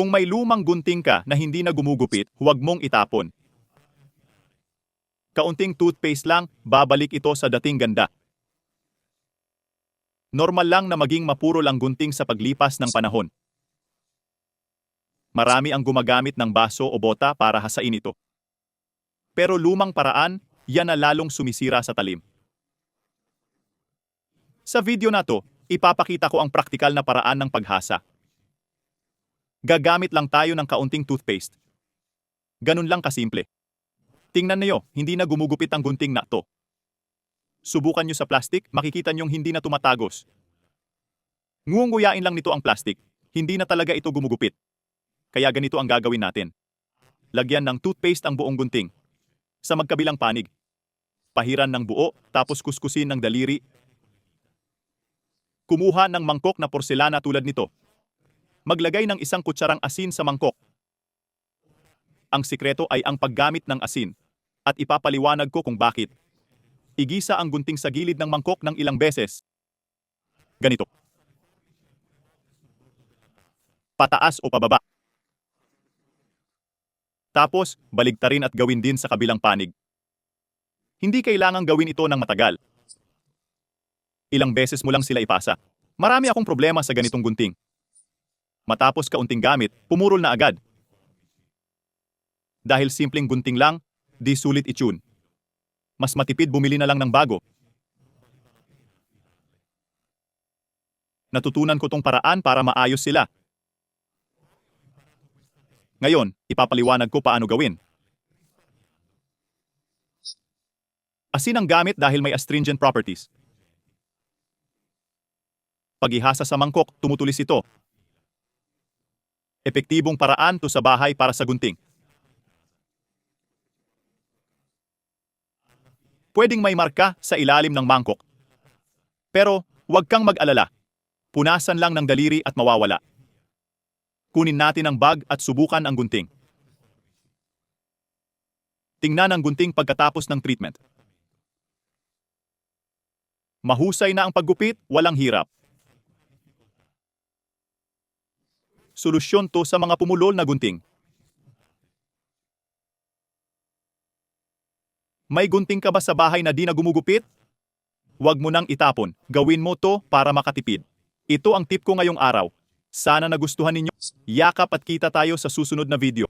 Kung may lumang gunting ka na hindi na gumugupit, huwag mong itapon. Kaunting toothpaste lang, babalik ito sa dating ganda. Normal lang na maging mapuro lang gunting sa paglipas ng panahon. Marami ang gumagamit ng baso o bota para hasain ito. Pero lumang paraan, yan na lalong sumisira sa talim. Sa video na to, ipapakita ko ang praktikal na paraan ng paghasa. Gagamit lang tayo ng kaunting toothpaste. Ganun lang kasimple. Tingnan niyo, hindi na gumugupit ang gunting na to. Subukan nyo sa plastic, makikita nyong hindi na tumatagos. Nguunguyain lang nito ang plastic, hindi na talaga ito gumugupit. Kaya ganito ang gagawin natin. Lagyan ng toothpaste ang buong gunting. Sa magkabilang panig. Pahiran ng buo, tapos kuskusin ng daliri. Kumuha ng mangkok na porselana tulad nito. Maglagay ng isang kutsarang asin sa mangkok. Ang sikreto ay ang paggamit ng asin. At ipapaliwanag ko kung bakit. Igisa ang gunting sa gilid ng mangkok ng ilang beses. Ganito. Pataas o pababa. Tapos, baligtarin at gawin din sa kabilang panig. Hindi kailangang gawin ito ng matagal. Ilang beses mo lang sila ipasa. Marami akong problema sa ganitong gunting. Matapos kaunting gamit, pumurol na agad. Dahil simpleng gunting lang, di sulit itune. Mas matipid bumili na lang ng bago. Natutunan ko tong paraan para maayos sila. Ngayon, ipapaliwanag ko paano gawin. Asin ang gamit dahil may astringent properties. Pag ihasa sa mangkok, tumutulis ito. Epektibong paraan to sa bahay para sa gunting. Pwedeng may marka sa ilalim ng mangkok. Pero huwag kang mag-alala. Punasan lang ng daliri at mawawala. Kunin natin ang bag at subukan ang gunting. Tingnan ang gunting pagkatapos ng treatment. Mahusay na ang paggupit, walang hirap. Solusyon to sa mga pumulol na gunting. May gunting ka ba sa bahay na di na gumugupit? Huwag mo nang itapon. Gawin mo to para makatipid. Ito ang tip ko ngayong araw. Sana nagustuhan ninyo. Yakap at kita tayo sa susunod na video.